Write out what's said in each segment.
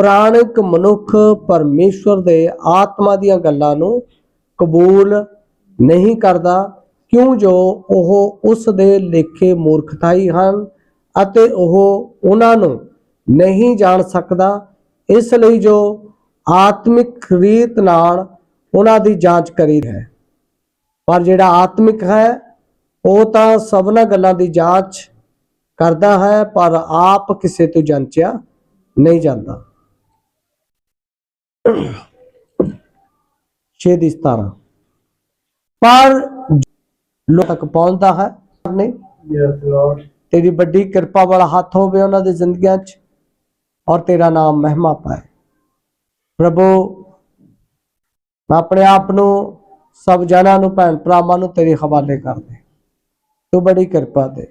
ਪ੍ਰਾਣਿਕ ਮਨੁੱਖ ਪਰਮੇਸ਼ਵਰ ਦੇ ਆਤਮਾ ਦੀਆਂ ਗੱਲਾਂ ਨੂੰ ਕਬੂਲ ਨਹੀਂ ਕਰਦਾ, ਕਿਉਂ ਜੋ ਉਹ ਉਸ ਦੇ ਲੇਖੇ ਮੂਰਖਤਾਈ ਹਨ ਅਤੇ ਉਹ ਉਹਨਾਂ ਨੂੰ ਨਹੀਂ ਜਾਣ ਸਕਦਾ, ਇਸ ਲਈ ਜੋ ਆਤਮਿਕ ਰੀਤ ਨਾਲ ਉਹਨਾਂ ਦੀ ਜਾਂਚ ਕਰੀ ਹੈ। ਪਰ ਜਿਹੜਾ ਆਤਮਿਕ ਹੈ, ਉਹ ਤਾਂ ਸਭਨਾ ਗੱਲਾਂ ਦੀ ਜਾਂਚ ਕਰਦਾ ਹੈ, ਪਰ ਆਪ ਕਿਸੇ ਤੋਂ ਜਾਂਚਿਆ ਨਹੀਂ ਜਾਂਦਾ। 6 ਦੀ 17 ਪਰ ਲੋਕ ਤੱਕ ਪਹੁੰਚਦਾ ਹੈ ਨਹੀਂ ਤੇਰੀ ਵੱਡੀ ਕਿਰਪਾ ਵਾਲਾ ਹੱਥ ਹੋਵੇ ਉਹਨਾਂ ਦੀ ਜ਼ਿੰਦਗੀਆਂ 'ਚ, ਔਰ ਤੇਰਾ ਨਾਮ ਮਹਿਮਾ ਪਾਏ। ਪ੍ਰਭੂ, ਮੈਂ ਆਪਣੇ ਆਪ ਨੂੰ, ਸਭ ਜਨਾਂ ਨੂੰ, ਭੈਣ ਭਰਾਵਾਂ ਨੂੰ ਤੇਰੇ ਹਵਾਲੇ ਕਰ ਦੇ ਤੂੰ ਬੜੀ ਕਿਰਪਾ ਦੇ।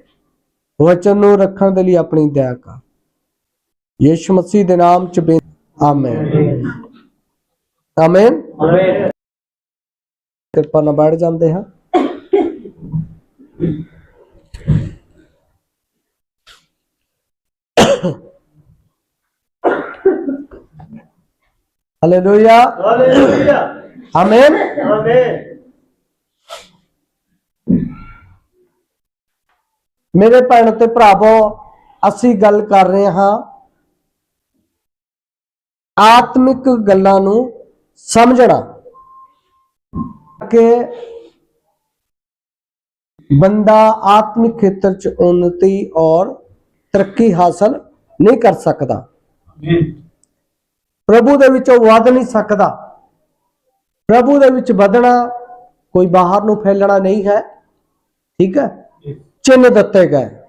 ਵਚਨ ਨੂੰ ਰੱਖਣ ਦੇ ਲਈ ਆਪਣੀ ਦਇਆ ਕਰ। ਯੀਸ਼ੂ ਮਸੀਹ ਦੇ ਨਾਮ 'ਚ ਬੇ ਆਮੇਨ ਆਮੇਨ. ਕਿਰਪਾ ਨਾਲ ਬੈਠ ਜਾਂਦੇ ਹਾਂ ਹਾਲੇਲੂਇਆ Hallelujah. Amen Amen. ਮੇਰੇ ਭੈਣ ਤੇ ਭਰਾਵੋ ਅਸੀਂ ਗੱਲ ਕਰ ਰਹੇ ਹਾਂ ਆਤਮਿਕ ਗੱਲਾਂ ਨੂੰ ਸਮਝਣਾ ਕਿ ਬੰਦਾ ਆਤਮਿਕ ਖੇਤਰ ਚ ਉન્નਤੀ ਔਰ ਤਰੱਕੀ ਹਾਸਲ ਨਹੀਂ ਕਰ ਸਕਦਾ. ਪ੍ਰਭੂ ਦੇ ਵਿੱਚੋਂ ਵੱਧ ਨਹੀਂ ਸਕਦਾ। ਪ੍ਰਭੂ ਦੇ ਵਿੱਚ ਵਧਣਾ ਕੋਈ ਬਾਹਰ ਨੂੰ ਫੈਲਣਾ ਨਹੀਂ ਹੈ। ਠੀਕ ਹੈ? ਚਿੰਨ ਦਿੱਤੇ ਗਏ।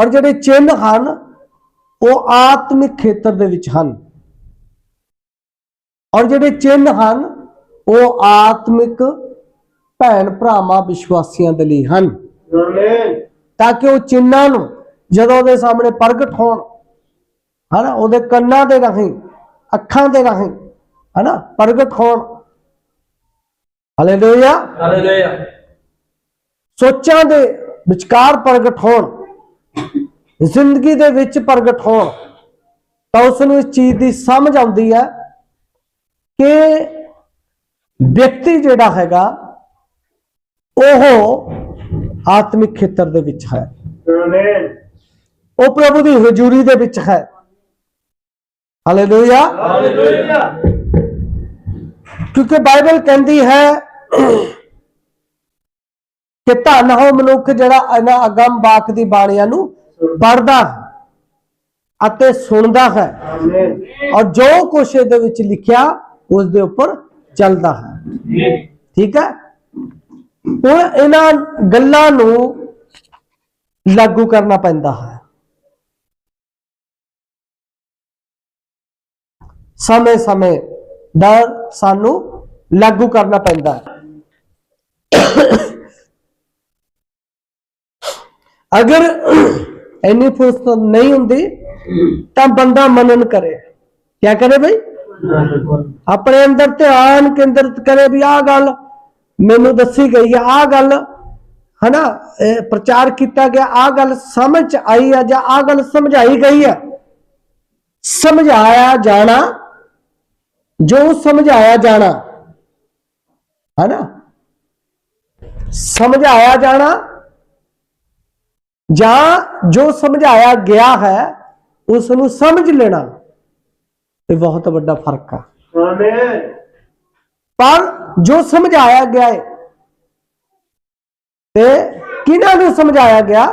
ਔਰ ਜਿਹੜੇ ਚਿੰਨ ਹਨ ਉਹ ਆਤਮਿਕ ਖੇਤਰ ਦੇ ਵਿੱਚ ਹਨ। ਔਰ ਜਿਹੜੇ ਚਿੰਨ ਹਨ ਉਹ ਆਤਮਿਕ ਭੈਣ ਭਰਾਵਾਂ ਵਿਸ਼ਵਾਸੀਆਂ ਦੇ ਲਈ ਹਨ. ਤਾਂ ਕਿ ਉਹ ਚਿੰਨਾਂ ਨੂੰ ਜਦੋਂ ਉਹਦੇ ਸਾਹਮਣੇ ਪ੍ਰਗਟ ਹੋਣ ਹਨਾ ਉਹਦੇ ਕੰਨਾਂ ਦੇ ਰਾਹੀਂ ਅੱਖਾਂ ਦੇ ਰਾਹੀਂ ਹਨਾ ਪ੍ਰਗਟ ਹੋਣ ਹਾਲੇਲੂਇਆ Hallelujah. ਸੋਚਾਂ ਦੇ ਵਿਚਕਾਰ ਪ੍ਰਗਟ ਹੋਣ ਜ਼ਿੰਦਗੀ ਦੇ ਵਿੱਚ ਪ੍ਰਗਟ ਹੋਣ ਤਾਂ ਉਸ ਨੂੰ ਇਸ ਚੀਜ਼ ਦੀ ਸਮਝ ਆਉਂਦੀ ਹੈ ਕਿ ਵਿਅਕਤੀ ਜਿਹੜਾ ਹੈਗਾ ਉਹ ਆਤਮਿਕ ਖੇਤਰ ਦੇ ਵਿੱਚ ਹੈ. ਉਹ ਪ੍ਰਭੂ ਦੀ ਹਜ਼ੂਰੀ ਦੇ ਵਿੱਚ ਹੈ ਹਾਲੇਲੂਇਆ Hallelujah. ਕਿਉਂਕਿ ਬਾਈਬਲ ਕਹਿੰਦੀ ਹੈ ਕਿ ਧੰਨ ਹੋ ਮਨੁੱਖ ਜਿਹੜਾ ਇਹਨਾਂ ਅਗੰਮ ਬਾਕ ਦੀ ਬਾਣੀਆਂ ਨੂੰ ਪੜ੍ਹਦਾ ਹੈ ਅਤੇ ਸੁਣਦਾ ਹੈ. ਔਰ ਜੋ ਕੁਛ ਇਹਦੇ ਵਿੱਚ ਲਿਖਿਆ ਉਸ ਦੇ ਉੱਪਰ ਚੱਲਦਾ ਹੈ। ਠੀਕ ਹੈ? ਹੁਣ ਇਹਨਾਂ ਗੱਲਾਂ ਨੂੰ ਲਾਗੂ ਕਰਨਾ ਪੈਂਦਾ ਹੈ। ਸਮੇਂ-ਸਮੇਂ ਦਾ ਸਾਨੂੰ ਲਾਗੂ ਕਰਨਾ ਪੈਂਦਾ ਹੈ। ਅਗਰ ਇੰਨੀ ਫੁਰਸਤ ਨਹੀਂ ਹੁੰਦੀ ਤਾਂ ਬੰਦਾ ਮਨਨ ਕਰੇ। ਕੀ ਕਰੇ ਬਈ? ਆਪਣੇ ਅੰਦਰ ਧਿਆਨ ਕੇਂਦਰਿਤ ਕਰੇ ਵੀ ਆਹ ਗੱਲ ਮੈਨੂੰ ਦੱਸੀ ਗਈ ਹੈ, ਆਹ ਗੱਲ, ਹਨਾ ਪ੍ਰਚਾਰ ਕੀਤਾ ਗਿਆ, ਆਹ ਗੱਲ ਸਮਝ ਆਈ ਹੈ ਜਾਂ ਆਹ ਗੱਲ ਸਮਝਾਈ ਗਈ ਹੈ? ਸਮਝਾਇਆ ਜਾਣਾ, ਜੋ ਸਮਝਾਇਆ ਜਾਣਾ, ਹਨਾ? ਸਮਝਾਇਆ ਜਾਣਾ ਜਾਂ ਜੋ ਸਮਝਾਇਆ ਗਿਆ ਹੈ ਉਸ ਨੂੰ ਸਮਝ ਲੈਣਾ। ਇਹ ਬਹੁਤ ਵੱਡਾ ਫ਼ਰਕ Amen. ਪਰ ਜੋ ਸਮਝਾਇਆ ਗਿਆ ਹੈ ਤੇ ਕਿਹਨਾਂ ਨੂੰ ਸਮਝਾਇਆ ਗਿਆ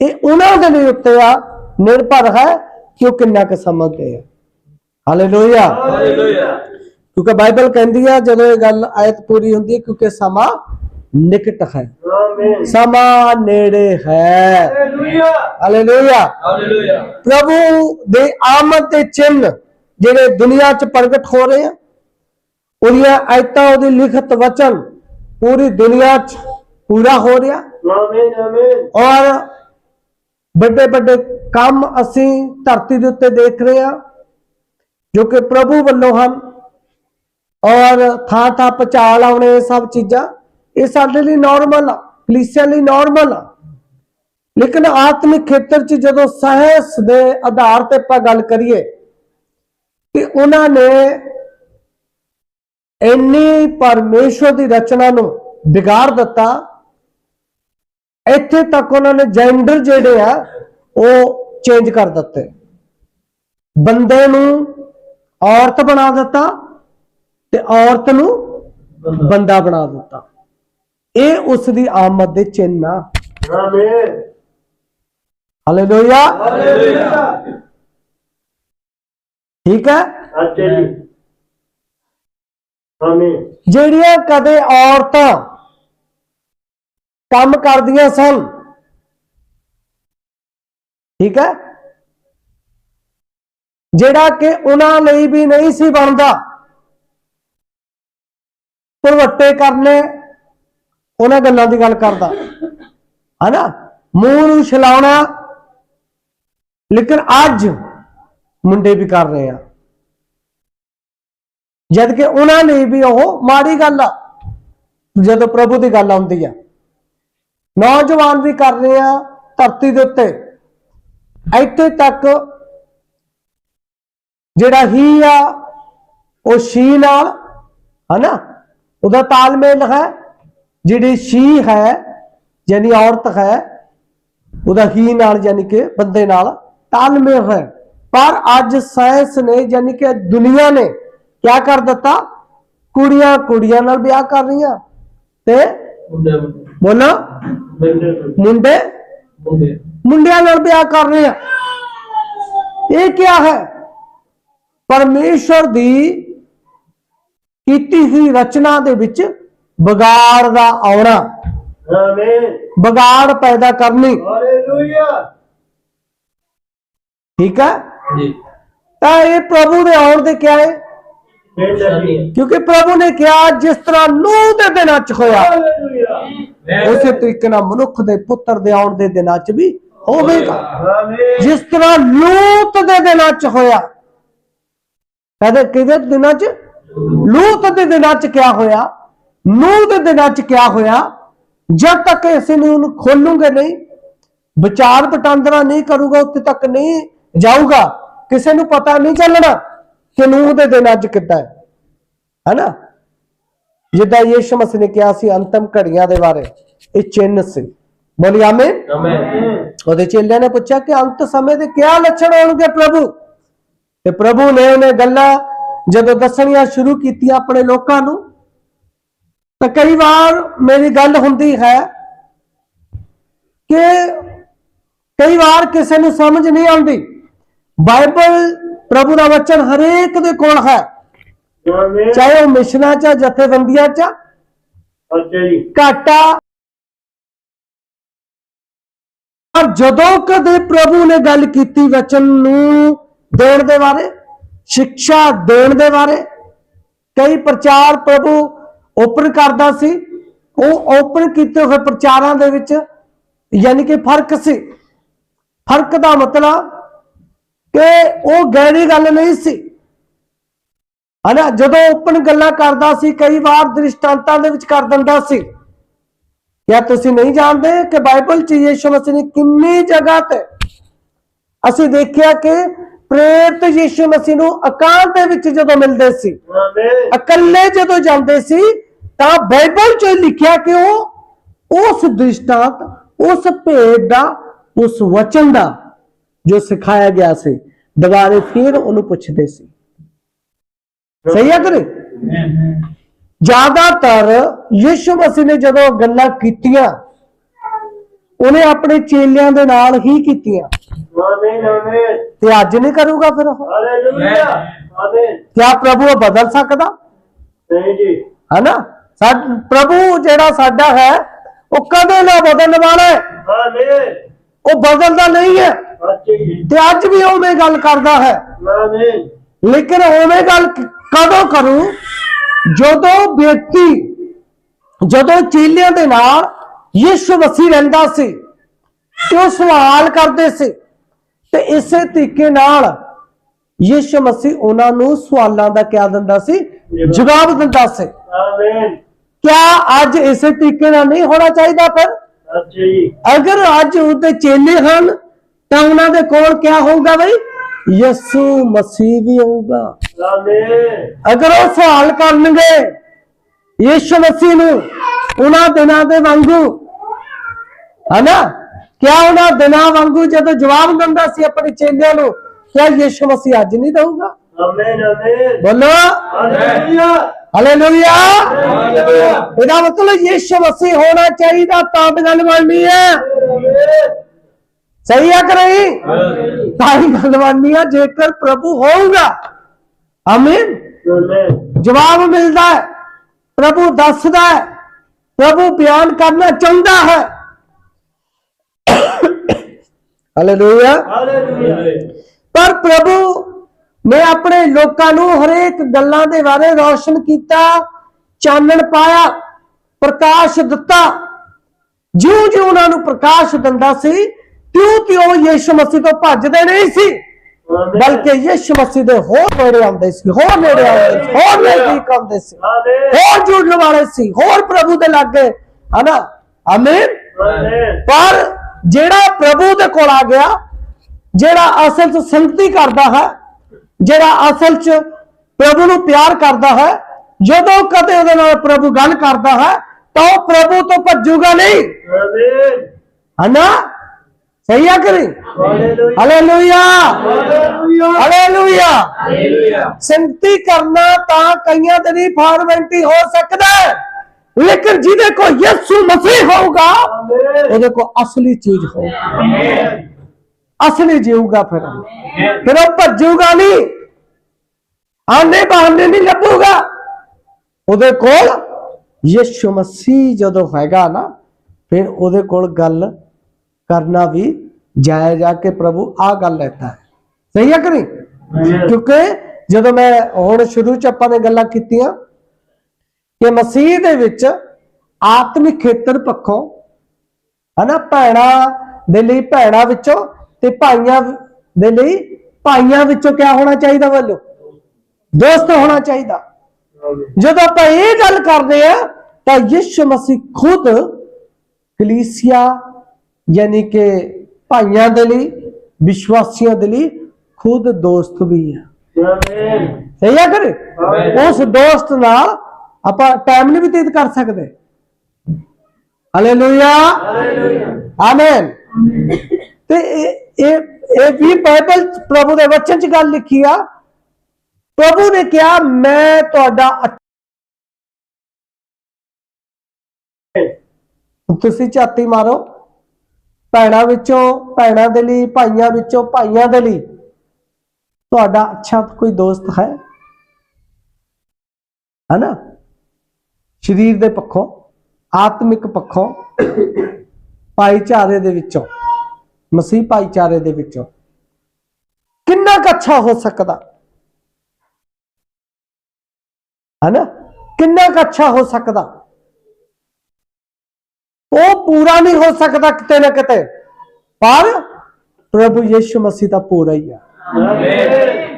ਇਹ ਉਹਨਾਂ ਦੇ ਲਈ ਉੱਤੇ ਆ ਨਿਰਭਰ ਹੈ ਕਿ ਉਹ ਕਿੰਨਾ ਕੁ ਸਮਝਦੇ ਆ ਹਾਲੇਲੂਇਆ. ਕਿਉਂਕਿ ਬਾਈਬਲ ਕਹਿੰਦੀ ਆ ਜਦੋਂ ਇਹ ਗੱਲ ਆਇਤ ਪੂਰੀ ਹੁੰਦੀ ਹੈ ਕਿਉਂਕਿ ਸਮਾਂ ਨਿਕਟ ਹੈ Amen. ਸਮਾਂ ਨੇੜੇ ਹੈ. Hallelujah Hallelujah. ਪ੍ਰਭੂ ਦੇ ਆਮਦ ਦੇ ਚਿੰਨ ਜਿਹੜੇ ਦੁਨੀਆ 'ਚ ਪ੍ਰਗਟ ਹੋ ਰਹੇ ਆ ਉਹਦੀਆਂ ਆਇਤਾਂ ਉਹਦੀ ਲਿਖਤ ਵਚਨ ਪੂਰੀ ਦੁਨੀਆ 'ਚ ਪੂਰਾ ਹੋ ਰਿਹਾ. ਔਰ ਵੱਡੇ ਵੱਡੇ ਕੰਮ ਅਸੀਂ ਧਰਤੀ ਦੇ ਉੱਤੇ ਦੇਖ ਰਹੇ ਹਾਂ ਜੋ ਕਿ ਪ੍ਰਭੂ ਵੱਲੋਂ ਹਨ। ਔਰ ਥਾਂ ਥਾਂ ਪਚਾਲ ਆਉਣੇ ਇਹ ਸਭ ਚੀਜ਼ਾਂ ਇਹ ਸਾਡੇ ਲਈ ਨਾਰਮਲ ਆ ਕਲੀਸਿਆ ਲਈ ਨਾਰਮਲ ਆ। ਲੇਕਿਨ ਆਤਮਿਕ ਖੇਤਰ 'ਚ ਜਦੋਂ ਸਾਇੰਸ ਦੇ ਆਧਾਰ ਤੇ ਆਪਾਂ ਗੱਲ ਕਰੀਏ ਕਿ ਉਹਨਾਂ ਨੇ ਇੰਨੀ ਪਰਮੇਸ਼ਵਰ ਦੀ ਰਚਨਾ ਨੂੰ ਵਿਗਾੜ ਦਿੱਤਾ। ਇੱਥੇ ਤੱਕ ਉਹਨਾਂ ਨੇ ਜੈਂਡਰ ਜਿਹੜੇ ਆ ਉਹ ਚੇਂਜ ਕਰ ਦਿੱਤੇ। ਬੰਦੇ ਨੂੰ ਔਰਤ ਬਣਾ ਦਿੱਤਾ ਤੇ ਔਰਤ ਨੂੰ ਬੰਦਾ ਬਣਾ ਦਿੱਤਾ। ਇਹ ਉਸ ਦੀ ਆਮਦ ਦੇ ਚਿੰਨ੍ਹ ਆ। ਆਮੀਨ ਹਾਲੇਲੂਇਆ ਹਾਲੇਲੂਇਆ ਠੀਕ ਹੈ ਅੱਛਾ ਜੀ। ਆਮੀਨ। ਜਿਹੜੀਆਂ ਕਦੇ ਔਰਤਾਂ ਕੰਮ ਕਰਦੀਆਂ ਸਨ ਠੀਕ ਹੈ ਜਿਹੜਾ ਕਿ ਉਹਨਾਂ ਲਈ ਵੀ ਨਹੀਂ ਸੀ ਬਣਦਾ ਭਰਵੱਟੇ ਕਰਨੇ ਉਹਨਾਂ ਗੱਲਾਂ ਦੀ ਗੱਲ ਕਰਦਾ। ਹਨਾ? ਮੂੰਹ ਨੂੰ ਛਲਾਉਣਾ ਲੇਕਿਨ ਅੱਜ ਮੁੰਡੇ ਵੀ ਕਰ ਰਹੇ ਆ। ਜਦ ਕਿ ਉਹਨਾਂ ਲਈ ਵੀ ਉਹ ਮਾੜੀ ਗੱਲ ਆ, ਜਦੋਂ ਪ੍ਰਭੂ ਦੀ ਗੱਲ ਆਉਂਦੀ ਆ। ਨੌਜਵਾਨ ਵੀ ਕਰ ਰਹੇ ਆ ਧਰਤੀ ਦੇ ਉੱਤੇ। ਇੱਥੇ ਤੱਕ ਜਿਹੜਾ ਹੀ ਆ, ਉਹ ਸ਼ੀ ਨਾਲ, ਹਨਾ? ਉਹਦਾ ਤਾਲਮੇਲ ਹੈ, ਜਿਹੜੀ ਸ਼ੀ ਹੈ, ਯਾਨੀ ਔਰਤ ਹੈ, ਉਹਦਾ ਹੀ ਨਾਲ ਯਾਨੀ ਕਿ ਬੰਦੇ ਨਾਲ ਤਾਲਮੇਲ ਹੈ। ਪਰ ਅੱਜ ਸਾਇੰਸ ਨੇ ਯਾਨੀ ਕਿ ਦੁਨੀਆ ਨੇ ਕੀ ਕਰ ਦਿੱਤਾ? ਕੁੜੀਆਂ ਕੁੜੀਆਂ ਨਾਲ ਵਿਆਹ ਕਰ ਰਹੀਆਂ। ਤੇ ਮੁੰਡੇ ਬੋਲੋ। ਮੁੰਡੇ। ਮੁੰਡੇ। ਮੁੰਡੇ। ਮੁੰਡਿਆਂ ਨਾਲ ਵਿਆਹ ਕਰ ਰਹੇ ਆ ਇਹ ਕੀ ਹੈ? ਪਰਮੇਸ਼ਰ ਦੀ ਕੀਤੀ ਹੋਈ ਰਚਨਾ ਦੇ ਵਿੱਚ ਵਿਗਾੜ ਦਾ ਆਉਣਾ। ਆਮੀਨ। ਵਿਗਾੜ ਪੈਦਾ ਕਰਨੀ। ਹਾਲੇਲੂਇਆ। ਠੀਕ ਹੈ? ਜੀ। ਤਾਂ ਇਹ ਪ੍ਰਭੂ ਦੇ ਆਉਣ ਦੇ ਕਿਹਾ ਹੈ? ਕਿਉਂਕਿ ਪ੍ਰਭੂ ਨੇ ਕਿਹਾ ਜਿਸ ਤਰ੍ਹਾਂ ਨੂਹ ਦੇ ਦਿਨਾਂ 'ਚ ਹੋਇਆ ਉਸੇ ਤਰੀਕੇ ਨਾਲ ਮਨੁੱਖ ਦੇ ਪੁੱਤਰ ਦੇ ਆਉਣ ਦੇ ਦਿਨਾਂ 'ਚ ਵੀ ਹੋਵੇਗਾ। ਜਿਸ ਤਰ੍ਹਾਂ ਲੂਤ ਦੇ ਦਿਨਾਂ 'ਚ ਹੋਇਆ ਕਹਦੇ ਕਿਹਦੇ ਦਿਨਾਂ 'ਚ? ਲੂਤ ਦੇ ਦਿਨਾਂ 'ਚ ਕਿਆ ਹੋਇਆ? ਨੂਹ ਦੇ ਦਿਨਾਂ 'ਚ ਕਿਆ ਹੋਇਆ? ਜਦ ਤੱਕ ਅਸੀਂ ਨੂੰ ਉਹਨੂੰ ਖੋਲੂਗੇ ਨਹੀਂ ਵਿਚਾਰ ਵਟਾਂਦਰਾ ਨਹੀਂ ਕਰੂਗਾ ਉੱਥੇ ਤੱਕ ਨਹੀਂ ਜਾਊਗਾ ਕਿਸੇ ਨੂੰ ਪਤਾ ਨਹੀਂ ਚੱਲਣਾ ਕਿ ਨੂਹ ਦੇ ਦਿਨਾਂ 'ਚ ਕਿੱਦਾਂ ਹੈ। ਹੈਨਾ? ਜਿੱਦਾਂ ਯੀਸ਼ੂ ਮਸੀਹ ਨੇ ਕਿਹਾ ਸੀ ਅੰਤਮ ਘੜੀਆਂ ਦੇ ਬਾਰੇ ਇਹ ਚਿੰਨ੍ਹ ਸੀ। ਬੋਲੀ ਆਮੀਨ। ਉਹਦੇ ਚੇਲਿਆਂ ਨੇ ਪੁੱਛਿਆ ਕਿ ਅੰਤ ਸਮੇਂ ਦੇ ਕਿਆ ਲੱਛਣ ਹੋਣਗੇ ਪ੍ਰਭੂ? ਤੇ ਪ੍ਰਭੂ ਨੇ ਉਹਨੇ ਗੱਲਾਂ ਜਦੋਂ ਦੱਸਣੀਆਂ ਸ਼ੁਰੂ ਕੀਤੀਆਂ ਆਪਣੇ ਲੋਕਾਂ ਨੂੰ ਤਾਂ ਕਈ ਵਾਰ ਮੇਰੀ ਗੱਲ ਹੁੰਦੀ ਹੈ ਕਿ ਕਈ ਵਾਰ ਕਿਸੇ ਨੂੰ ਸਮਝ ਨਹੀਂ ਆਉਂਦੀ। ਬਾਈਬਲ ਪ੍ਰਭੂ ਦਾ ਵਚਨ ਹਰੇਕ ਦੇ ਕੋਲ ਹੈ। ਚਾਹੇ ਉਹ ਮਿਸ਼ਨਾਂ ਚ ਜਥੇਬੰਦੀਆਂ ਚ ਅੱਛਾ ਜੀ। ਘਾਟਾ। ਪਰ ਜਦੋਂ ਕਦੇ ਪ੍ਰਭੂ ਨੇ ਗੱਲ ਕੀਤੀ ਵਚਨ ਨੂੰ ਦੇਣ ਦੇ ਬਾਰੇ ਸਿੱਖਿਆ ਦੇਣ ਦੇ ਬਾਰੇ ਕਈ ਪ੍ਰਚਾਰ ਪ੍ਰਭੂ ਓਪਨ ਕਰਦਾ ਸੀ। ਉਹ ਓਪਨ ਕੀਤੇ ਹੋਏ ਪ੍ਰਚਾਰਾਂ ਦੇ ਵਿੱਚ ਯਾਨੀ ਕਿ ਫ਼ਰਕ ਸੀ। ਫ਼ਰਕ ਦਾ ਮਤਲਬ ਕਿ ਉਹ ਗਹਿਰੀ ਗੱਲ ਨਹੀਂ ਸੀ। ਹਨਾ, ਜਦੋਂ ਓਪਨ ਗੱਲਾਂ ਕਰਦਾ ਸੀ, ਕਈ ਵਾਰ ਦ੍ਰਿਸ਼ਟਾਂਤਾਂ ਦੇ ਵਿੱਚ ਕਰ ਦਿੰਦਾ ਸੀ। ਜਾਂ ਤੁਸੀਂ ਨਹੀਂ ਜਾਣਦੇ ਕਿ ਬਾਈਬਲ 'ਚ ਯੀਸ਼ੂ ਮਸੀਹ ਨੇ ਕਿੰਨੀ ਜਗ੍ਹਾ ਤੇ ਅਸੀਂ ਦੇਖਿਆ ਕਿ ਪ੍ਰੇਰਿਤ ਯੀਸ਼ੂ ਮਸੀਹ ਨੂੰ ਅਕਾਲ ਦੇ ਵਿੱਚ ਜਦੋਂ ਮਿਲਦੇ ਸੀ, ਇਕੱਲੇ ਜਦੋਂ ਜਾਂਦੇ ਸੀ, ਤਾਂ ਬਾਈਬਲ 'ਚ ਲਿਖਿਆ ਕਿ ਉਹ ਉਸ ਦ੍ਰਿਸ਼ਟਾਂਤ, ਉਸ ਭੇਦ ਦਾ, ਉਸ ਵਚਨ ਦਾ ਜੋ ਸਿਖਾਇਆ ਗਿਆ ਸੀ। ਦੁਬਾਰੇ ਫਿਰ ਉਹਨੂੰ ਪੁੱਛਦੇ ਸੀ। ਸਹੀ ਹੈ ਕਿ ਜ਼ਿਆਦਾਤਰ ਯੀਸ਼ੂ ਮਸੀਹ ਨੇ ਜਦੋਂ ਗੱਲਾਂ ਕੀਤੀਆਂ ਉਹਨੇ ਆਪਣੇ ਚੇਲਿਆਂ ਦੇ ਨਾਲ ਹੀ ਕੀਤੀਆਂ। ਤੇ ਅੱਜ ਨਹੀਂ ਕਰੂਗਾ ਫਿਰ ਹਾਲੇਲੂਇਆ। ਆਮੀਨ ਪ੍ਰਭੂ ਬਦਲ ਸਕਦਾ? ਨਹੀਂ ਜੀ। ਹੈਨਾ? ਪ੍ਰਭੂ ਜਿਹੜਾ ਸਾਡਾ ਹੈ ਉਹ ਕਦੇ ਨਾ ਬਦਲਣ ਵਾਲਾ ਹੈ। ਆਮੀਨ ਉਹ ਬਦਲਦਾ ਨਹੀਂ ਹੈ। ਤੇ ਅੱਜ ਵੀ ਉਵੇਂ ਗੱਲ ਕਰਦਾ ਹੈ। ਲੇਕਿਨ ਉਵੇਂ ਗੱਲ ਕਦੋਂ ਕਰੂ? ਜਦੋਂ ਵਿਅਕਤੀ ਜਦੋਂ ਚੇਲਿਆਂ ਦੇ ਨਾਲ ਯਿਸੂ ਮਸੀਹ ਰਹਿੰਦਾ ਸੀ ਤੇ ਉਹ ਸਵਾਲ ਕਰਦੇ ਸੀ ਤੇ ਇਸੇ ਤਰੀਕੇ ਨਾਲ ਯਿਸੂ ਮਸੀਹ ਉਹਨਾਂ ਨੂੰ ਸਵਾਲਾਂ ਦਾ ਕਿਆ ਦਿੰਦਾ ਸੀ? ਜਵਾਬ ਦਿੰਦਾ ਸੀ। ਆਮੀਨ। ਕਿਆ ਅੱਜ ਇਸੇ ਤਰੀਕੇ ਨਾਲ ਨਹੀਂ ਹੋਣਾ ਚਾਹੀਦਾ ਫਿਰ? ਅੱਛਾ ਜੀ ਅਗਰ ਅੱਜ ਉਹਦੇ ਚੇਲੇ ਹਨ ਤਾਂ ਉਹਨਾਂ ਦੇ ਕੋਲ ਕਿਆ ਹੋਊਗਾ ਬਈ? ਯਿਸੂ ਮਸੀਹ ਵੀ ਆਊਗਾ। ਆਮੀਨ ਅਗਰ ਉਹ ਸਵਾਲ ਕਰਨਗੇ ਯਿਸੂ ਮਸੀਹ ਨੂੰ ਉਹਨਾਂ ਦਿਨਾਂ ਦੇ ਵਾਂਗੂ ਹਨਾ? ਕਿਆ ਉਹਨਾਂ ਦਿਨਾਂ ਵਾਂਗੂ ਜਦੋਂ ਜਵਾਬ ਦਿੰਦਾ ਸੀ ਆਪਣੇ ਚੇਲਿਆਂ ਨੂੰ ਕਿਆ ਯਿਸੂ ਮਸੀਹ ਅੱਜ ਨਹੀਂ ਦਊਗਾ? ਆਮੀਨ ਆਮੀਨ ਬੋਲੋ। ਹਾਲੇਲੂਇਆ। ਹਾਲੇਲੂਇਆ। ਹਾਲੇਲੂਇਆ। ਇਹਦਾ ਮਤਲਬ ਯਿਸੂ ਮਸੀਹ ਹੋਣਾ ਚਾਹੀਦਾ ਤਾਂ ਗੱਲ ਬਣਨੀ ਹੈ। ਸਹੀ ਹੈ ਕਿ ਨਹੀਂ? ਤਾਂ ਹੀ ਗੱਲ ਬਣਨੀ ਹੈ ਜੇਕਰ ਪ੍ਰਭੂ ਹੋਊਗਾ ਆਮੀਨ ਜਵਾਬ ਮਿਲਦਾ ਹੈ। ਪ੍ਰਭੂ ਦੱਸਦਾ ਹੈ। ਪ੍ਰਭੂ ਬਿਆਨ ਕਰਨਾ ਚਾਹੁੰਦਾ ਹੈ। ਹਾਲੇਲੂਇਆ ਪਰ ਪ੍ਰਭੂ ਨੇ ਆਪਣੇ ਲੋਕਾਂ ਨੂੰ ਹਰੇਕ ਗੱਲਾਂ ਦੇ ਬਾਰੇ ਰੌਸ਼ਨ ਕੀਤਾ ਚਾਨਣ ਪਾਇਆ ਪ੍ਰਕਾਸ਼ ਦਿੱਤਾ। ਜਿਉਂ ਜਿਉਂ ਉਹਨਾਂ ਨੂੰ ਪ੍ਰਕਾਸ਼ ਦਿੰਦਾ ਸੀ ਤਿਉਂ ਤਿਉਂ ਯਿਸੂ ਮਸੀਹ ਤੋਂ ਭੱਜਦੇ ਨਹੀਂ ਸੀ? ਬਲਕਿ ਯਿਸੂ ਮਸੀਹ ਦੇ ਹੋਰ ਨੇੜੇ ਆਉਂਦੇ ਸੀ ਹੋਰ ਨੇੜੇ ਆਉਂਦੇ ਸੀ ਹੋਰ ਨਜ਼ਦੀਕ ਆਉਂਦੇ ਸੀ ਹੋਰ ਜੁੜਨ ਵਾਲੇ ਸੀ ਹੋਰ ਪ੍ਰਭੂ ਦੇ ਲਾਗੇ ਹਨਾ? ਆਮੀਨ ਪਰ ਜਿਹੜਾ ਪ੍ਰਭੂ ਦੇ ਕੋਲ ਆ ਗਿਆ ਜਿਹੜਾ ਅਸਲ 'ਚ ਸੰਗਤੀ ਕਰਦਾ ਹੈ ਜਿਹੜਾ ਅਸਲ 'ਚ ਪ੍ਰਭੂ ਨੂੰ ਪਿਆਰ ਕਰਦਾ ਹੈ ਜਦੋਂ ਕਦੇ ਉਹਦੇ ਨਾਲ ਪ੍ਰਭੂ ਗੱਲ ਕਰਦਾ ਹੈ ਤਾਂ ਉਹ ਪ੍ਰਭੂ ਤੋਂ ਭੱਜੂਗਾ ਨਹੀਂ। ਆਮੀਨ ਹਨਾ? ਸਹੀ ਆ ਕਰੀ hallelujah. Hallelujah. Hallelujah. Hallelujah. Hallelujah. ਸੰਗਤੀ ਕਰਨਾ ਤਾਂ ਕਈਆਂ ਦੇ ਲਈ ਫਾਰਮੈਲਿਟੀ ਹੋ ਸਕਦਾ ਹੈ। ਲੇਕਿਨ ਜਿਹਦੇ ਕੋ ਯਿਸੂ ਮਸੀਹ ਹੋਊਗਾ ਉਹਦੇ ਕੋ ਅਸਲੀ ਚੀਜ਼ ਹੋਊਗੀ। ਅਸਲੀ ਜੀਊਗਾ ਫਿਰ। ਫਿਰ ਉਹ ਭੱਜੂਗਾ ਨਹੀਂ। ਆਨੇ ਬਹਾਨੇ ਨਹੀਂ ਲੱਭੂਗਾ। ਉਹਦੇ ਕੋਲ ਯਿਸੂ ਮਸੀਹ ਜਦੋਂ ਹੈਗਾ ਨਾ ਫਿਰ ਉਹਦੇ ਕੋਲ ਗੱਲ ਕਰਨਾ ਵੀ ਜਾਇਜ਼ ਆ ਕਿ ਪ੍ਰਭੂ ਆ ਗੱਲ ਲੈਤਾ ਹੈ। ਸਹੀ ਹੈ ਕਿ ਨਹੀਂ? ਕਿਉਂਕਿ ਜਦੋਂ ਮੈਂ ਹੁਣ ਸ਼ੁਰੂ ਚ ਆਪਾਂ ਨੇ ਗੱਲਾਂ ਕੀਤੀਆਂ ਕਿ ਮਸੀਹ ਦੇ ਵਿੱਚ ਆਤਮਿਕ ਖੇਤਰ ਪੱਖੋਂ ਹਨਾ ਭੈਣਾ ਦੇ ਲਈ ਭੈਣਾ ਵਿੱਚੋਂ ਤੇ ਭਾਈਆਂ ਦੇ ਲਈ ਭਾਈਆਂ ਵਿੱਚੋਂ ਕਿਆ ਹੋਣਾ ਚਾਹੀਦਾ ਵੱਲੋਂ? ਦੋਸਤ ਹੋਣਾ ਚਾਹੀਦਾ। ਜਦੋਂ ਆਪਾਂ ਇਹ ਗੱਲ ਕਰਦੇ ਆ ਤਾਂ ਯਿਸੂ ਮਸੀਹ ਖੁਦ ਕਲੀਸਿਆ ਯਾਨੀ ਕਿ ਭਾਈਆਂ ਦੇ ਲਈ ਵਿਸ਼ਵਾਸੀਆਂ ਦੇ ਲਈ ਖੁਦ ਦੋਸਤ ਵੀ ਆਮੀਨ ਸਹੀ ਹੈ ਕਰੇ ਉਸ ਦੋਸਤ ਨਾਲ ਆਪਾਂ ਟਾਈਮ ਨਹੀਂ ਬਤੀਤ ਕਰ ਸਕਦੇ। ਹਾਲੇਲੂਇਆ ਆਮੇਨ ਤੇ ਇਹ ਇਹ ਵੀ ਬਾਈਬਲ ਪ੍ਰਭੂ ਦੇ ਵਚਨ ਚ ਗੱਲ ਲਿਖੀ ਆ। ਪ੍ਰਭੂ ਨੇ ਕਿਹਾ ਮੈਂ ਤੁਹਾਡਾ ਤੁਸੀਂ ਝਾਤੀ ਮਾਰੋ। ਭੈਣਾਂ ਵਿੱਚੋਂ, ਭੈਣਾਂ ਦੇ ਲਈ, ਭਾਈਆਂ ਵਿੱਚੋਂ, ਭਾਈਆਂ ਦੇ ਲਈ। ਤੁਹਾਡਾ ਅੱਛਾ ਕੋਈ ਦੋਸਤ ਹੈ? ਹਨਾ? ਸਰੀਰ ਦੇ ਪੱਖੋਂ, ਆਤਮਿਕ ਪੱਖੋਂ, ਭਾਈਚਾਰੇ ਦੇ ਵਿੱਚੋਂ, ਮਸੀਹ ਭਾਈਚਾਰੇ ਦੇ ਵਿੱਚੋਂ। ਕਿੰਨਾ ਕੁ ਅੱਛਾ ਹੋ ਸਕਦਾ? ਹਨਾ? ਕਿੰਨਾ ਕੁ ਅੱਛਾ ਹੋ ਸਕਦਾ? ਪੂਰਾ ਨਹੀਂ ਹੋ ਸਕਦਾ ਕਿਤੇ ਨਾ ਕਿਤੇ। ਪਰ ਪ੍ਰਭੂ ਯਿਸੂ ਮਸੀਹ ਦਾ ਪੂਰਾ ਹੀ ਆ। ਆਮੀਨ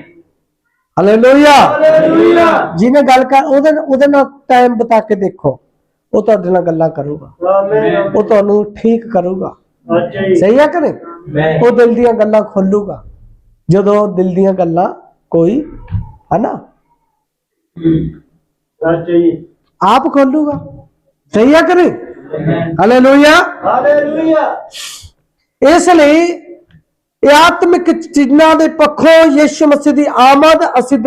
ਹਾਲੇਲੂਇਆ ਹਾਲੇਲੂਇਆ ਜਿਹਨੇ ਗੱਲ ਕਰ ਉਹਦੇ ਉਹਦੇ ਨਾਲ ਟਾਈਮ ਬਿਤਾ ਕੇ ਦੇਖੋ। ਉਹ ਤੁਹਾਡੇ ਨਾਲ ਗੱਲਾਂ ਕਰੂਗਾ। ਆਮੀਨ ਉਹ ਤੁਹਾਨੂੰ ਠੀਕ ਕਰੂਗਾ। ਸਹੀ ਹੈ ਕਿ ਨਹੀਂ? ਉਹ ਦਿਲ ਦੀਆਂ ਗੱਲਾਂ ਖੋਲੂਗਾ। ਜਦੋਂ ਦਿਲ ਦੀਆਂ ਗੱਲਾਂ ਕੋਈ ਹਨਾ? ਅੱਛਾ ਜੀ। ਆਪ ਖੋਲੂਗਾ। ਸਹੀ ਹੈ ਕਿ ਨਹੀਂ? ਹਾਲੇਲੂਇਆ ਹਾਲੇਲੂਇਆ ਇਸ ਲਈ ਇਹ ਆਤਮਿਕ ਚੀਜ਼ਾਂ ਦੇ ਪੱਖੋਂ ਯਿਸੂ ਮਸੀਹ ਦੀ ਆਮਦ ਅਸੀਂ